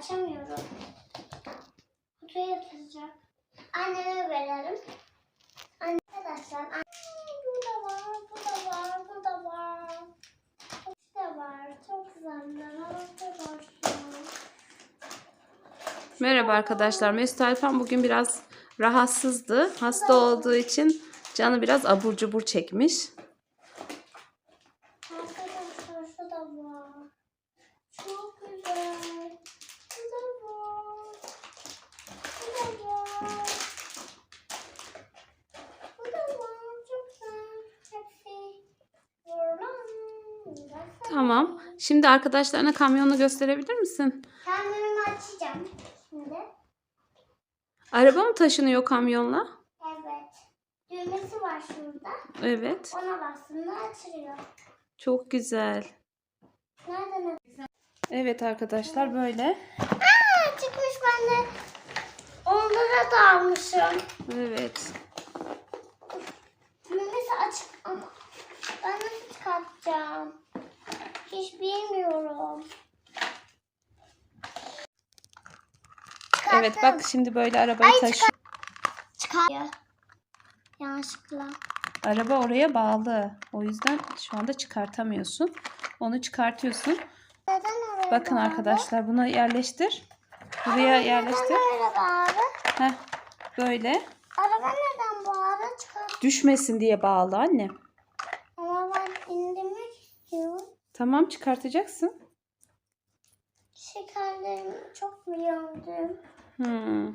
açamıyorum. Kutuya atacak. Anneme verelim. Anne, arkadaşlar. Anne, bu da var, bu da var, bu da var. Bu da var. Çok güzeller. Merhaba arkadaşlar. Mesut Alpan bugün biraz rahatsızdı. Hasta olduğu için canı biraz abur cubur çekmiş. Tamam. Şimdi arkadaşlarına kamyonu gösterebilir misin? Kendimi açacağım şimdi. Araba mı taşınıyor kamyonla? Evet. Düğmesi var şurada. Evet. Ona bastığında açılıyor. Çok güzel. Nereden? Evet arkadaşlar böyle. Aa, çıkmış ben de. Onlara da almışım. Evet. Düğmesi açık ama çıkartacağım? Hiç bilmiyorum. Evet bak şimdi böyle arabayı Ay, taşı. Çıkar. Yanlışlıkla. Araba oraya bağlı. O yüzden şu anda çıkartamıyorsun. Onu çıkartıyorsun. Neden oraya Bakın bağlı? arkadaşlar bunu yerleştir. Buraya yerleştir. Neden bağlı? Heh, böyle. Araba neden bağlı? Çıkar. Düşmesin diye bağlı anne. Ama ben indirmek istiyorum. Tamam çıkartacaksın. Şekerlerim çok yandı. Hmm.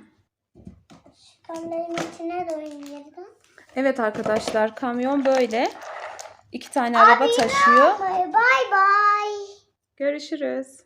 Şekerlerin içine doyayım yerden. Evet arkadaşlar kamyon böyle. İki tane araba taşıyor. Bye bye. Görüşürüz.